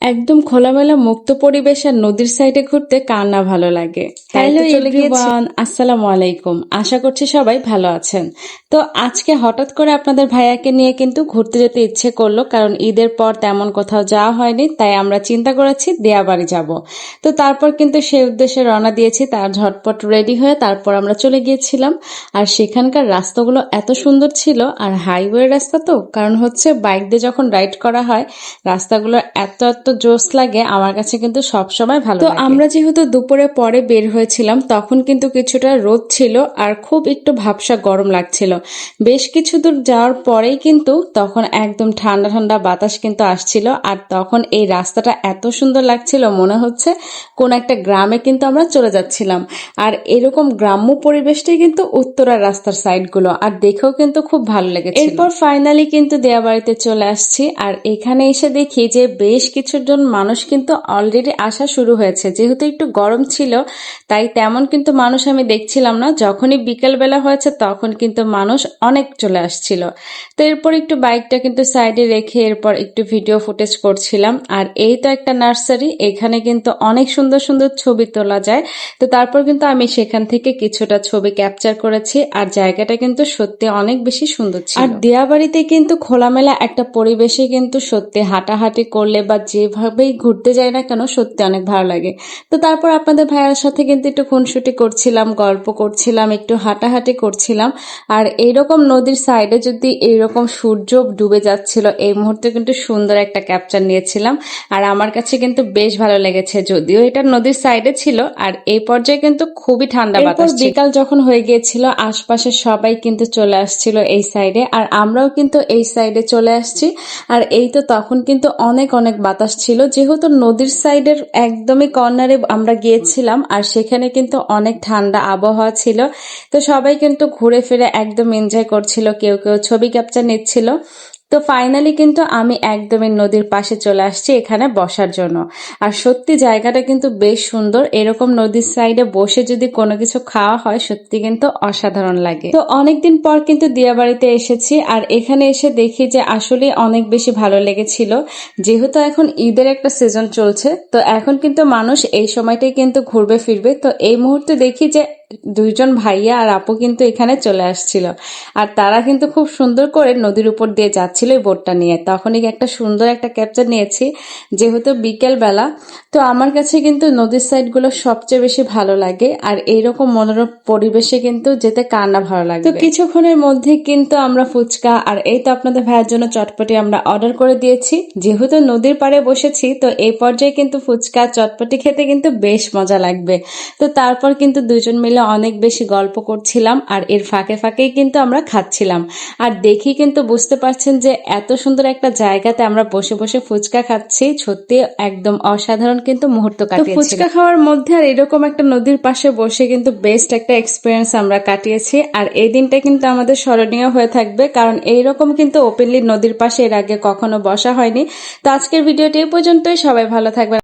একদম খোলামেলা মুক্ত পরিবেশ আর নদীর সাইডে ঘুরতে কার না ভালো লাগে। হ্যালো এভরিওয়ান আসসালামু আলাইকুম। আশা করছি সবাই ভালো আছেন। তো আজকে হঠাৎ করে আপনাদের ভাইয়াকে নিয়ে কিন্তু ঘুরতে যেতে ইচ্ছে করল কারণ ঈদের পর তেমন কোথাও যাওয়া হয়নি তাই আমরা চিন্তা করেছি দেয়া বাড়ি যাব। তো তারপর কিন্তু সেই উদ্দেশ্যে রওনা দিয়েছি তার ঝটপট রেডি হয়ে তারপর আমরা চলে গিয়েছিলাম। আর সেখানকার রাস্তাগুলো এত সুন্দর ছিল আর হাইওয়ে রাস্তা তো কারণ হচ্ছে বাইক দিয়ে যখন রাইড করা হয় রাস্তাগুলো এত এত জোস লাগে আমার কাছে কিন্তু সব সময় ভালো তো আমরা যেহেতু দুপুরে পরে বের হয়েছিলাম তখন কিন্তু কিছুটা রোদ ছিল আর খুব একটু ভাবসা গরম লাগছিল। বেশ কিছু দূর যাওয়ার পরেই কিন্তু তখন একদম ঠান্ডা ঠান্ডা বাতাস কিন্তু আসছিল আর তখন এই রাস্তাটা এত সুন্দর লাগছিল মনে হচ্ছে কোন একটা গ্রামে কিন্তু আমরা চলে যাচ্ছিলাম। আর এরকম গ্রাম্য পরিবেশটাই কিন্তু উত্তরার রাস্তার সাইডগুলো আর দেখেও কিন্তু খুব ভালো লেগেছে এরপর ফাইনালি কিন্তু দেয়া বাড়িতে চলে আসছি আর এখানে এসে দেখি যে বেশ কিছুজন মানুষ কিন্তু অলরেডি আসা শুরু হয়েছে। যেহেতু একটু গরম ছিল, তাই তেমন কিন্তু মানুষ আমি দেখছিলাম না। যখনই বিকেলবেলা হয়েছে, তখন কিন্তু মানুষ অনেক চলে আসছিল। তো এরপর একটু বাইকটা কিন্তু সাইডে রেখে এরপর একটু ভিডিও ফুটেজ করছিলাম। আর এই তো একটা নার্সারি, এখানে কিন্তু অনেক সুন্দর সুন্দর ছবি তোলা যায়। তো তারপর কিন্তু আমি সেখান থেকে কিছুটা ছবি ক্যাপচার করেছি, আর জায়গাটা কিন্তু সত্যি অনেক বেশি সুন্দর ছিল। আর দিয়াবাড়িতে কিন্তু খোলামেলা একটা পরিবেশে কিন্তু সত্যি হাঁটাহাঁটি করলে বা যেভাবেই ঘুরতে যাই না কেন সত্যি অনেক ভালো লাগে। তো তারপর আপনাদের ভাইয়ার সাথে কিন্তু একটু খুনসুটি করছিলাম গল্প করছিলাম একটু হাঁটাহাঁটি করছিলাম। আর এইরকম নদীর সাইডে যদি এইরকম সূর্য ডুবে যাচ্ছিল এই মুহূর্তে কিন্তু সুন্দর একটা ক্যাপচার নিয়েছিলাম। আর আমার কাছে কিন্তু বেশ ভালো লেগেছে যদিও এটা নদীর সাইডে ছিল আর এই পর্যায়ে কিন্তু খুবই ঠান্ডা বাতাস বিকাল যখন হয়ে গিয়েছিল আশপাশের সবাই কিন্তু চলে আসছিল এই সাইডে আর আমরাও কিন্তু এই সাইডে চলে আসছি। আর এই তো তখন কিন্তু অনেক অনেক বাতাস ছিল, যেহেতু নদীর সাইডের একদমই কর্নারে আমরা গিয়েছিলাম আর সেখানে কিন্তু অনেক ঠান্ডা আবহাওয়া ছিল, তো সবাই কিন্তু ঘুরে ফিরে একদম এনজয় করছিল, কেউ কেউ ছবি ক্যাপচার নিচ্ছিল। তো ফাইনালি কিন্তু আমি একদমই নদীর পাশে চলে আসছি এখানে বসার জন্য। আর সত্যি জায়গাটা কিন্তু বেশ সুন্দর। এরকম নদীর সাইডে বসে যদি কোনো কিছু খাওয়া হয়, সত্যি কিন্তু অসাধারণ লাগে। তো অনেকদিন পর কিন্তু দিয়াবাড়িতে এসেছি আর এখানে এসে দেখি যে আসলে অনেক বেশি ভালো লেগেছিল। যেহেতু এখন ঈদের একটা সিজন চলছে, তো এখন কিন্তু মানুষ এই সময়টাই কিন্তু ঘুরবে ফিরবে তো এই মুহূর্তে দেখি যে দুইজন ভাইয়া আর আপু কিন্তু এখানে চলে আসছিল। আর তারা কিন্তু খুব সুন্দর করে নদীর উপর দিয়ে যাচ্ছিল এই বোটটা নিয়ে। তখনই একটা সুন্দর একটা ক্যাপচার নিয়েছি, যেহেতু বিকেল বেলা তো আমার কাছে কিন্তু নদীর সাইডগুলো সবচেয়ে বেশি ভালো লাগে আর এইরকম মনোরম পরিবেশে কিন্তু যেতে কার না ভালো লাগে তো কিছুক্ষণের মধ্যে কিন্তু আমরা ফুচকা আর এই তো আপনাদের ভাইয়ের জন্য চটপটি আমরা অর্ডার করে দিয়েছি। যেহেতু নদীর পাড়ে বসেছি, তো এই পর্যায়ে কিন্তু ফুচকা চটপটি খেতে কিন্তু বেশ মজা লাগবে। তো তারপর কিন্তু দুজন মিলে অনেক বেশি গল্প করছিলাম আর এর ফাঁকে ফাঁকেই কিন্তু আমরা খাচ্ছিলাম। আর দেখি কিন্তু বুঝতে পারছেন যে এত সুন্দর একটা জায়গাতে আমরা বসে বসে ফুচকা খাচ্ছি সত্যি একদম অসাধারণ কিন্তু মুহূর্ত কাটিয়েছি ফুচকা খাওয়ার মধ্যে আর এরকম একটা নদীর পাশে বসে কিন্তু বেস্ট একটা এক্সপিরিয়েন্স আমরা কাটিয়েছি। আর এই দিনটা কিন্তু আমাদের স্মরণীয় হয়ে থাকবে কারণ এইরকম কিন্তু ওপেনলি নদীর পাশে এর আগে কখনো বসা হয়নি। তো আজকের ভিডিওটি এই পর্যন্তই। সবাই ভালো থাকবেন।